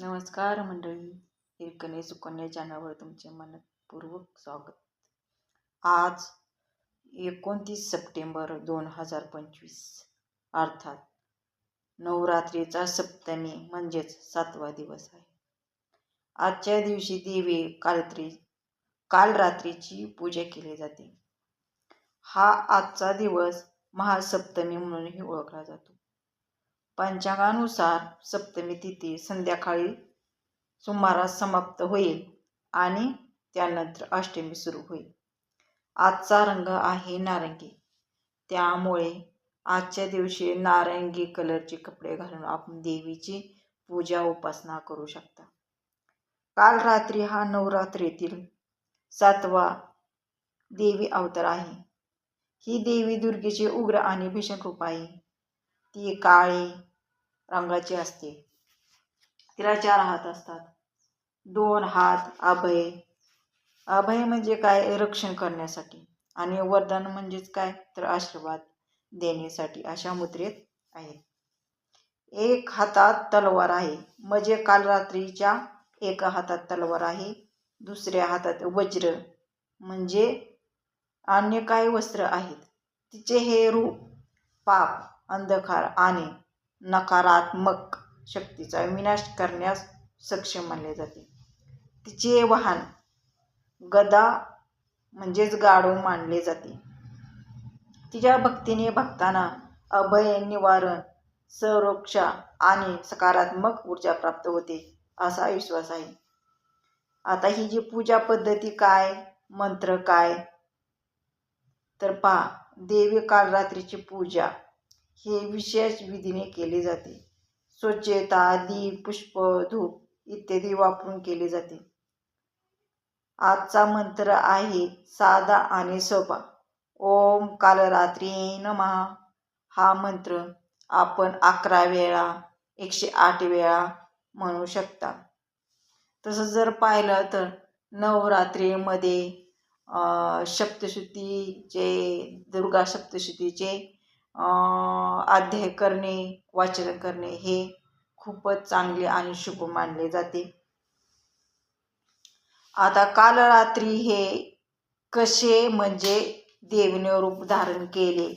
नमस्कार मंडळी हिरकणे सुकन्या चॅनलवर तुमचे मनपूर्वक स्वागत. आज एकोणतीस सप्टेंबर दोन हजार पंचवीस अर्थात नवरात्रीचा सप्तमी म्हणजेच सातवा दिवस आहे. आजच्या दिवशी देवी कालत्री काल रात्रीची पूजा केली जाते. हा आजचा दिवस महासप्तमी म्हणूनही ओळखला जातो. पंचांगानुसार सप्तमी तिथी संध्याकाळी सुमारास समाप्त होईल आणि त्यानंतर अष्टमी सुरू होईल. आजचा रंग आहे नारंगी. त्यामुळे आजच्या दिवशी नारंगी कलरचे कपडे घालून आपण देवीची पूजा उपासना करू शकता. काल रात्री हा नवरात्रीतील सातवा देवी अवतार आहे. ही देवी दुर्गेचे उग्र आणि भीषण रूप आहे. ती काळी रंगाची असते. तिला चार हात असतात. दोन हात अभय. अभय म्हणजे काय? रक्षण करण्यासाठी. आणि वरदान म्हणजेच काय? तर आशीर्वाद देण्यासाठी अशा मुद्रेत आहेत एक हातात तलवार आहे. म्हणजे काल रात्रीच्या एका हातात तलवार आहे. दुसऱ्या हातात वज्र म्हणजे अन्य काही वस्त्र आहेत. तिचे हे रूप पाप अंधकार आणि नकारात्मक शक्तीचा विनाश करण्यास सक्षम मानले जाते. तिचे वाहन गदा म्हणजेच गाढव मानले जाते. तिच्या भक्तीने भक्तांना अभय निवारण संरक्षा आणि सकारात्मक ऊर्जा प्राप्त होते असा विश्वास आहे. आता ही जी पूजा पद्धती काय मंत्र काय? तर पहा देवी काल रात्रीची पूजा हे विशेष विधीने केले जाते. स्वच्छता दीप पुष्प धूप इत्यादी वापरून केले जाते. आजचा मंत्र आहे साधा आणि सोपा. ओम कालरात्री नमः. हा मंत्र आपण अकरा वेळा एकशे आठ वेळा म्हणू शकता. तसं जर पाहिलं तर नवरात्रीमध्ये सप्तशुद्धीचे दुर्गा सप्तशुद्धीचे अध्याय करणे वाचन करणे हे खूपच चांगले आणि शुभ मानले जाते. आता काल रात्री हे कसे म्हणजे देवीने रूप धारण केले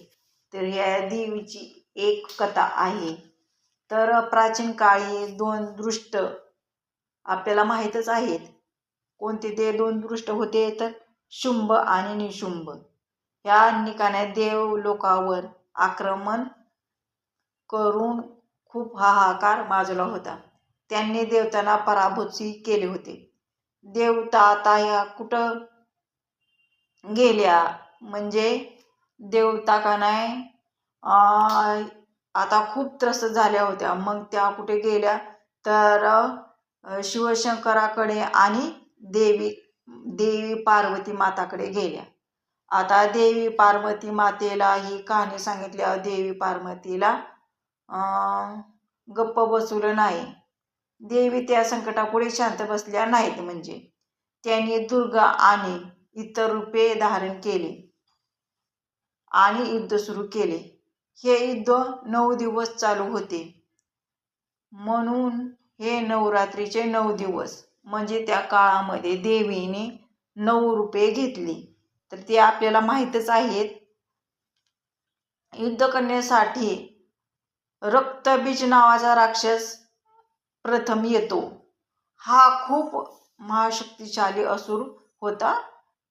तर ह्या देवीची एक कथा आहे. तर प्राचीन काळी दोन दृष्ट आपल्याला माहीतच आहेत. कोणते ते दोन दृष्ट होते? तर शुंभ आणि निशुंभ. ह्या निकाने देव लोकावर आक्रमण करून खूप हाहाकार माजला होता. त्यांनी देवतांना पराभूतही केले होते. देवता आता या कुठं गेल्या? म्हणजे देवता का नाही? आता खूप त्रस्त झाल्या होत्या. मग त्या कुठे गेल्या? तर शिवशंकराकडे आणि देवी देवी पार्वती माताकडे गेल्या. आता देवी पार्वती मातेला ही कहाणी सांगितल्यावर देवी पार्वतीला गप्प बसवलं नाही. देवी त्या संकटापुढे शांत बसल्या नाहीत म्हणजे. त्यांनी दुर्गा आणि इतर रूपे धारण केले आणि युद्ध सुरू केले. हे युद्ध नऊ दिवस चालू होते. म्हणून हे नवरात्रीचे नऊ दिवस म्हणजे त्या काळामध्ये देवीने नऊ रूपे घेतली. तर ते आपल्याला माहीतच आहेत. युद्ध करण्यासाठी रक्तबीज नावाचा राक्षस प्रथम येतो. हा खूप महाशक्तिशाली असुर होता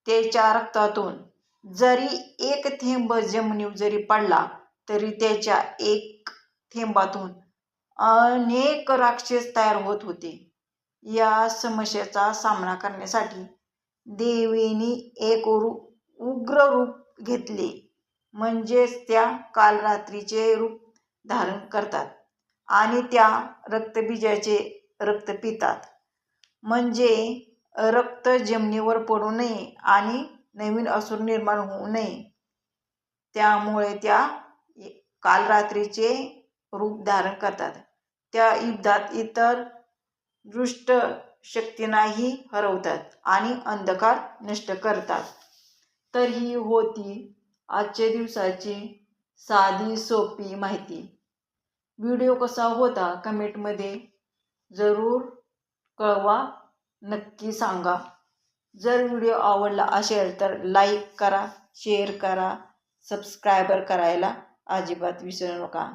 त्याच्या रक्तातून. जरी एक थेंब जमिनीवर जरी पडला तरी त्याच्या एक थेंबातून अनेक राक्षस तयार होत होते. या समस्येचा सामना करण्यासाठी देवीने एक उग्र रूप घेतले. म्हणजेच त्या कालरात्रीचे रूप धारण करतात आणि त्या रक्तबीजाचे रक्त पितात. म्हणजे रक्त जमिनीवर पडू नये आणि नवीन असुर निर्माण होऊ नये. त्यामुळे त्या कालरात्रीचे रूप धारण करतात. त्या युद्धात इतर दृष्ट शक्तींनाही हरवतात आणि अंधकार नष्ट करतात. तर ही होती आजच्या दिवसाची साधी सोपी माहिती. व्हिडिओ कसा होता कमेंटमध्ये जरूर कळवा नक्की सांगा. जर व्हिडिओ आवडला असेल तर लाईक करा शेअर करा सबस्क्रायबर करायला अजिबात विसरू नका.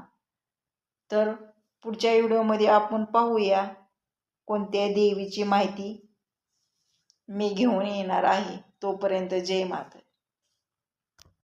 तर पुढच्या व्हिडिओमध्ये आपण पाहूया कोणत्या देवीची माहिती मी घेऊन येणार आहे. तोपर्यंत जय माता